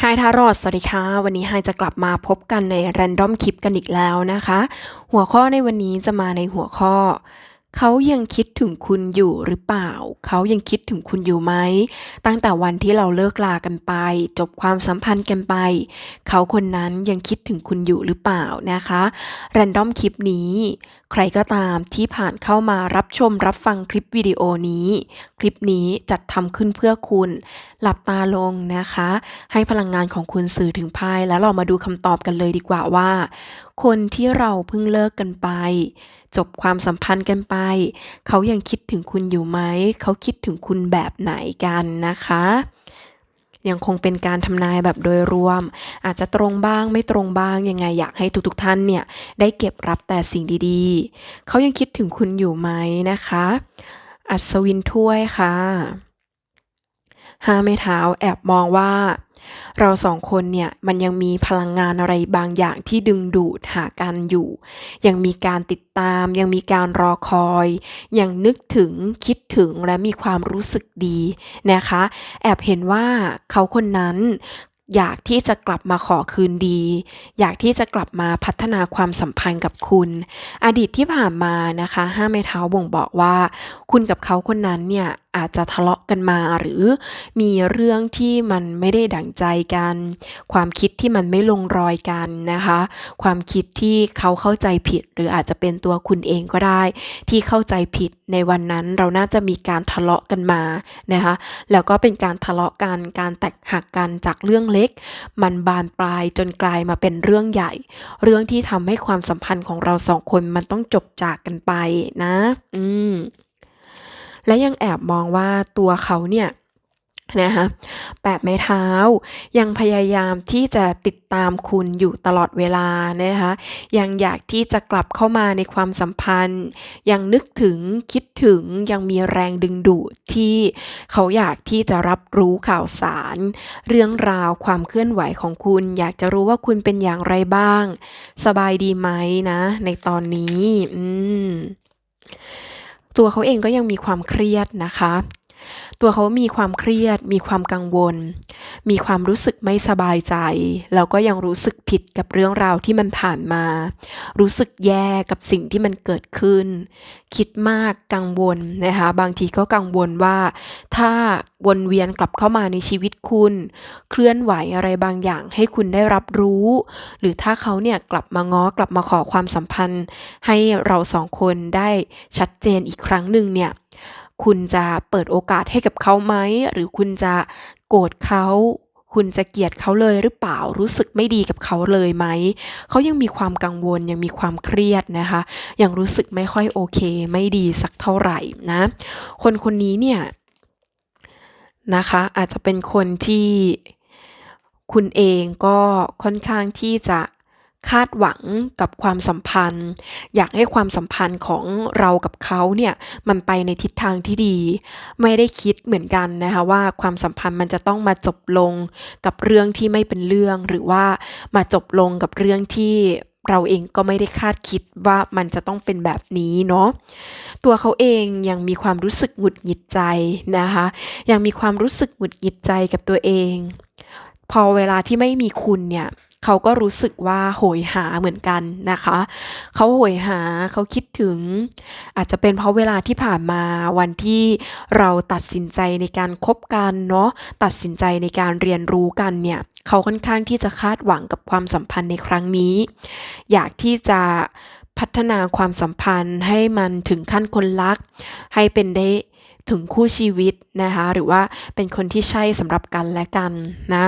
ไฮทารอดสวัสดีค่ะ วันนี้ไฮจะกลับมาพบกันใน Random คลิปกันอีกแล้วนะคะ หัวข้อในวันนี้จะมาในหัวข้อ เขายังคิดถึงคุณอยู่หรือเปล่า เขายังคิดถึงคุณอยู่ไหม ตั้งแต่วันที่เราเลิกลากันไป จบความสัมพันธ์กันไป เขาคนนั้นยังคิดถึงคุณอยู่หรือเปล่านะคะ Random คลิปนี้ ใครก็ตามที่ผ่านเข้ามารับชมรับฟังคลิปวิดีโอนี้ คลิปนี้จัดทำขึ้นเพื่อคุณ หลับตาลงนะคะ ให้พลังงานของคุณสื่อถึงไพ่แล้วเรามาดูคำตอบกันเลยดีกว่าว่า คนที่เราเพิ่งเลิกกันไป จบความสัมพันธ์กันไป เขายังคิดถึงคุณอยู่ไหม เขาคิดถึงคุณแบบไหนกันนะคะ ยังคงเป็นการทำนายแบบโดยรวม อาจจะตรงบ้างไม่ตรงบ้างยังไงอยากให้ทุกๆท่านเนี่ย ได้เก็บรับแต่สิ่งดีๆ เขายังคิดถึงคุณอยู่ไหมนะคะ อัศวินถ้วยค่ะห้าไม้เท้าแอบมองว่า เราสองคนเนี่ยมันยังมีพลังงานอะไรบางอย่างที่ดึงดูดหากันอยู่ ยังมีการติดตาม ยังมีการรอคอย ยังนึกถึงคิดถึงและมีความรู้สึกดีนะคะ แอบเห็นว่าเขาคนนั้นอยากที่จะกลับมาขอคืนดี อยากที่จะกลับมาพัฒนาความสัมพันธ์กับคุณ อดีตที่ผ่านมานะคะห้าไม้เท้าบ่งบอกว่า คุณกับเขาคนนั้นเนี่ย อาจจะทะเลาะกันมาหรือมีเรื่องที่มันไม่ได้ดั่งใจกัน ความคิดที่มันไม่ลงรอยกันนะคะ ความคิดที่เขาเข้าใจผิด หรืออาจจะเป็นตัวคุณเองก็ได้ ที่เข้าใจผิดในวันนั้นเราน่าจะมีการทะเลาะกันมานะคะแล้วก็เป็นการทะเลาะกันการแตกหักกันจากเรื่องเล็ก มันบานปลายจนกลายมาเป็นเรื่องใหญ่ เรื่องที่ทำให้ความสัมพันธ์ของเราสองคนมันต้องจบจากกันไปนะ อืม และยังแอบมองว่าตัวเขาเนี่ยนะคะแปดไม้เท้ายังพยายามที่จะติดตามคุณอยู่ตลอดเวลานะคะยังอยากที่จะกลับเข้ามาในความสัมพันธ์ ยังนึกถึงคิดถึงยังมีแรงดึงดูดที่เขาอยากที่จะรับรู้ข่าวสาร เรื่องราวความเคลื่อนไหวของคุณ อยากจะรู้ว่าคุณเป็นอย่างไรบ้าง สบายดีไหมนะ ในตอนนี้ อืม ตัวเขาเองก็ยังมีความเครียดนะคะ ตัวเขามีความเครียด มีความกังวล มีความรู้สึกไม่สบายใจ แล้วก็ยังรู้สึกผิดกับเรื่องราวที่มันผ่านมา รู้สึกแย่กับสิ่งที่มันเกิดขึ้น คิดมากกังวลนะคะ บางทีก็กังวลว่า ถ้าวนเวียนกลับเข้ามาในชีวิตคุณ เคลื่อนไหวอะไรบางอย่างให้คุณได้รับรู้ หรือถ้าเขาเนี่ยกลับมาง้อกลับมาขอความสัมพันธ์ ให้เราสองคนได้ชัดเจนอีกครั้งหนึ่งเนี่ย คุณจะเปิดโอกาสให้กับเขาไหม หรือคุณจะโกรธเขาคุณจะเกลียดเขาเลยหรือเปล่ารู้สึกไม่ดีกับเขาเลยไหม เขายังมีความกังวลยังมีความเครียดนะคะ ยังรู้สึกไม่ค่อยโอเค ไม่ดีสักเท่าไหร่นะ คนคนนี้เนี่ยนะคะ อาจจะเป็นคนที่คุณเองก็ค่อนข้างที่จะ คาดหวังกับความสัมพันธ์ อยากให้ความสัมพันธ์ของเรากับเขาเนี่ยมันไปในทิศทางที่ดี ไม่ได้คิดเหมือนกันนะคะว่าความสัมพันธ์มันจะต้องมาจบลงกับเรื่องที่ไม่เป็นเรื่องหรือว่ามาจบลงกับเรื่องที่เราเองก็ไม่ได้คาดคิดว่ามันจะต้องเป็นแบบนี้เนาะตัวเขาเองยังมีความรู้สึกหงุดหงิดใจนะคะ ยังมีความรู้สึกหงุดหงิดใจกับตัวเอง พอเวลาที่ไม่มีคุณเนี่ย เขาก็รู้สึกว่าโหยหาเหมือนกันนะคะ เขาโหยหาเขาคิดถึง อาจจะเป็นเพราะเวลาที่ผ่านมาวันที่เราตัดสินใจในการคบกันเนาะตัดสินใจในการเรียนรู้กันเนี่ยเขาค่อนข้างที่จะคาดหวังกับความสัมพันธ์ในครั้งนี้ อยากที่จะพัฒนาความสัมพันธ์ให้มันถึงขั้นคนรัก ให้เป็นได้ถึงคู่ชีวิตนะคะ หรือว่าเป็นคนที่ใช่สำหรับกันและกันนะ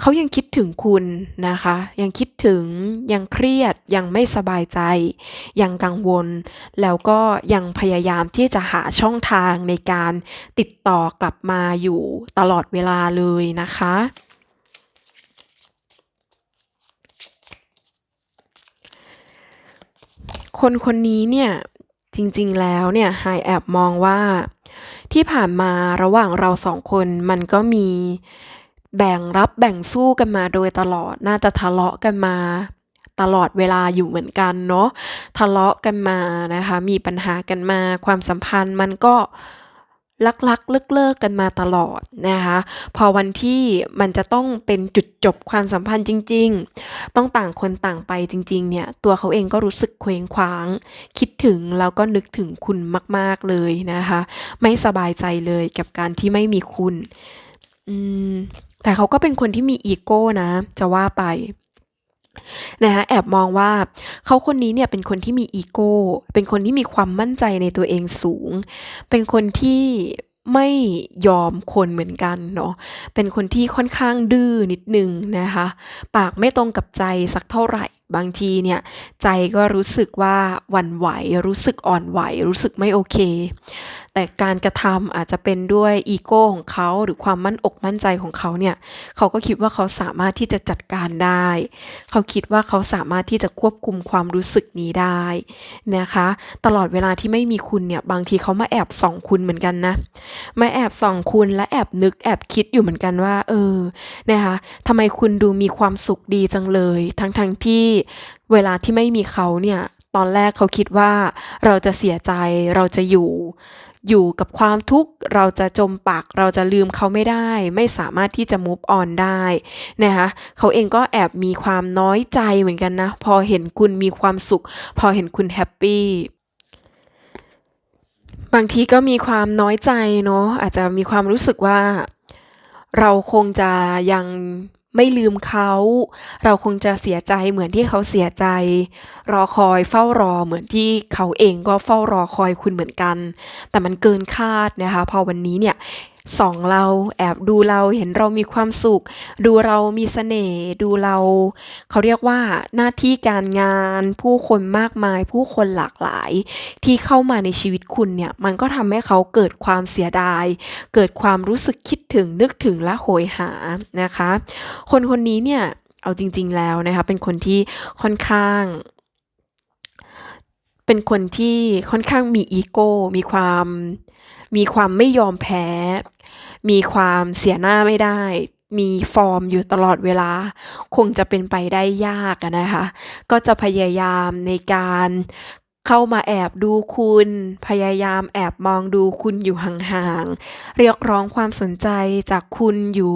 เขายังคิดถึงคุณนะคะ ยังคิดถึงยังเครียดยังไม่สบายใจ ยังกังวล แล้วก็ยังพยายามที่จะหาช่องทางในการติดต่อกลับมาอยู่ตลอดเวลาเลยนะคะ คนคนนี้เนี่ยจริงๆ แล้วเนี่ยไฮแอบมองว่าที่ผ่านมาระหว่างเราสองคนมันก็มี แบ่งรับแบ่งสู้กันมาโดยตลอด น่าจะทะเลาะกันมาตลอดเวลาอยู่เหมือนกันเนาะ ทะเลาะกันมานะคะ มีปัญหากันมา ความสัมพันธ์มันก็รักๆเลิกๆกันมาตลอดนะคะ พอวันที่มันจะต้องเป็นจุดจบความสัมพันธ์จริง ๆ ต้องต่างคนต่างไปจริง ๆ เนี่ย ตัวเขาเองก็รู้สึกเคว้งคว้าง คิดถึงแล้วก็นึกถึงคุณมาก ๆ เลยนะคะ ไม่สบายใจเลยกับการที่ไม่มีคุณ อืม แต่เขาก็เป็นคนที่มีอีโก้นะ จะว่าไปนะคะแอบมองว่าเขาคนนี้เนี่ยเป็นคนที่มีอีโก้ เป็นคนที่มีความมั่นใจในตัวเองสูง เป็นคนที่ไม่ยอมคนเหมือนกันเนาะ เป็นคนที่ค่อนข้างดื้อนิดหนึ่งนะคะ ปากไม่ตรงกับใจสักเท่าไหร่ บางทีเนี่ยใจก็รู้สึกว่าหวั่นไหว รู้สึกอ่อนไหว รู้สึกไม่โอเค แต่การกระทำอาจจะเป็นด้วยอีโก้ของเขาหรือความมั่นอกมั่นใจของเขาเนี่ยเขาก็คิดว่าเขาสามารถที่จะจัดการได้ เขาคิดว่าเขาสามารถที่จะควบคุมความรู้สึกนี้ได้นะคะ ตลอดเวลาที่ไม่มีคุณเนี่ยบางทีเขามาแอบส่องคุณเหมือนกันนะมาแอบส่องคุณและแอบนึกแอบคิดอยู่เหมือนกันว่า เออนะคะทำไมคุณดูมีความสุขดีจังเลย ทั้งๆทที่เวลาที่ไม่มีเขาเนี่ยตอนแรกเขาคิดว่าเราจะเสียใจเราจะอยู่ อยู่กับความทุกข์เราจะจมปักเราจะลืมเขาไม่ได้ ไม่สามารถที่จะ move on ได้นะคะเขาเองก็แอบมีความน้อยใจเหมือนกันนะ พอเห็นคุณมีความสุข พอเห็นคุณแฮปปี้บางทีก็มีความน้อยใจเนาะอาจจะมีความรู้สึกว่า เราคงจะยัง ไม่ลืมเขา เราคงจะเสียใจเหมือนที่เขาเสียใจ รอคอยเฝ้ารอเหมือนที่เขาเองก็เฝ้ารอคอยคุณเหมือนกัน แต่มันเกินคาดนะคะ พอวันนี้เนี่ย ส่องเราแอบดูเราเห็นเรามีความสุข ดูเรามีเสน่ห์ดูเรา เขาเรียกว่าหน้าที่การงาน ผู้คนมากมาย ผู้คนหลากหลาย ที่เข้ามาในชีวิตคุณเนี่ย มันก็ทำให้เขาเกิดความเสียดาย เกิดความรู้สึกคิดถึงนึกถึงและโหยหานะคะ คนคนนี้เนี่ยเอาจริง ๆแล้วนะคะเป็นคนที่ค่อนข้างเป็นคนที่ค่อนข้างมีอีโก้ มีความ มีความไม่ยอมแพ้ มีความเสียหน้าไม่ได้ มีฟอร์มอยู่ตลอดเวลา คงจะเป็นไปได้ยากนะคะ ก็จะพยายามในการเข้ามาแอบดูคุณ พยายามแอบมองดูคุณอยู่ห่างๆ เรียกร้องความสนใจจากคุณอยู่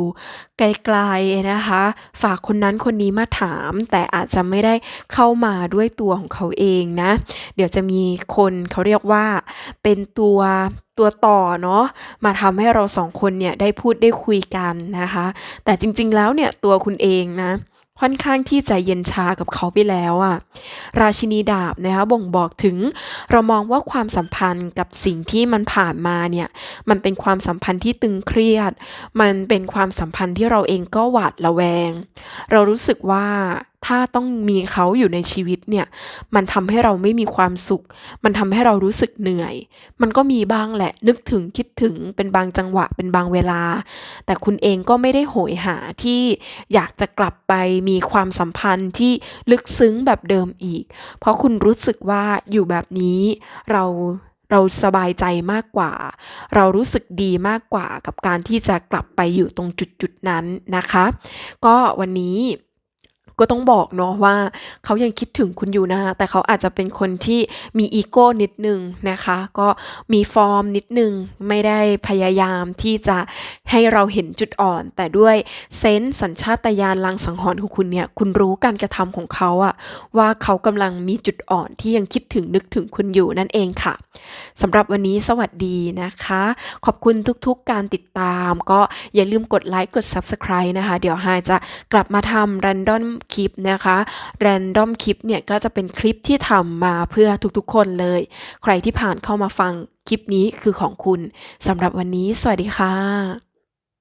ไกลๆนะคะ ฝากคนนั้นคนนี้มาถาม แต่อาจจะไม่ได้เข้ามาด้วยตัวของเขาเองนะ เดี๋ยวจะมีคนเขาเรียกว่าเป็นตัว ตัวต่อเนาะมาทำให้เราสองคนเนี่ยได้พูดได้คุยกันนะคะ แต่จริงๆแล้วเนี่ยตัวคุณเองนะค่อนข้างที่จะเย็นชากับเขาไปแล้วอะราชินีดาบนะคะบ่งบอกถึง เรามองว่าความสัมพันธ์กับสิ่งที่มันผ่านมาเนี่ย มันเป็นความสัมพันธ์ที่ตึงเครียด มันเป็นความสัมพันธ์ที่เราเองก็หวาดระแวง เรารู้สึกว่า ถ้าต้องมีเขาอยู่ในชีวิตเนี่ย มันทำให้เราไม่มีความสุข มันทำให้เรารู้สึกเหนื่อย มันก็มีบ้างแหละ นึกถึงคิดถึงเป็นบางจังหวะเป็นบางเวลา แต่คุณเองก็ไม่ได้โหยหาที่อยากจะกลับไปมีความสัมพันธ์ที่ลึกซึ้งแบบเดิมอีก เพราะคุณรู้สึกว่าอยู่แบบนี้เราเราสบายใจมากกว่า เรารู้สึกดีมากกว่ากับการที่จะกลับไปอยู่ตรงจุดๆนั้นนะคะ ก็วันนี้ ก็ต้องบอกเนาะว่าเขายังคิดถึงคุณอยู่นะแต่เขาอาจจะเป็นคนที่มีอีโก้นิดหนึ่งนะคะ ก็มีฟอร์มนิดหนึ่งไม่ได้พยายามที่จะให้เราเห็นจุดอ่อน แต่ด้วยเซนส์สัญชาตญาณลางสังหรณ์ของคุณเนี่ยคุณรู้การกระทำของเขาอะว่าเขากำลังมีจุดอ่อนที่ยังคิดถึงนึกถึงคุณอยู่นั่นเองค่ะสำหรับวันนี้สวัสดีนะคะ ขอบคุณทุกๆการติดตาม ก็อย่าลืมกดไลค์กด Subscribe นะคะ เดี๋ยวไฮจะกลับมาทำ Random คลิปนะคะ Random คลิปเนี่ยก็จะเป็นคลิปที่ทำมาเพื่อทุกๆคนเลย ใครที่ผ่านเข้ามาฟังคลิปนี้คือของคุณสำหรับวันนี้ สวัสดีค่ะ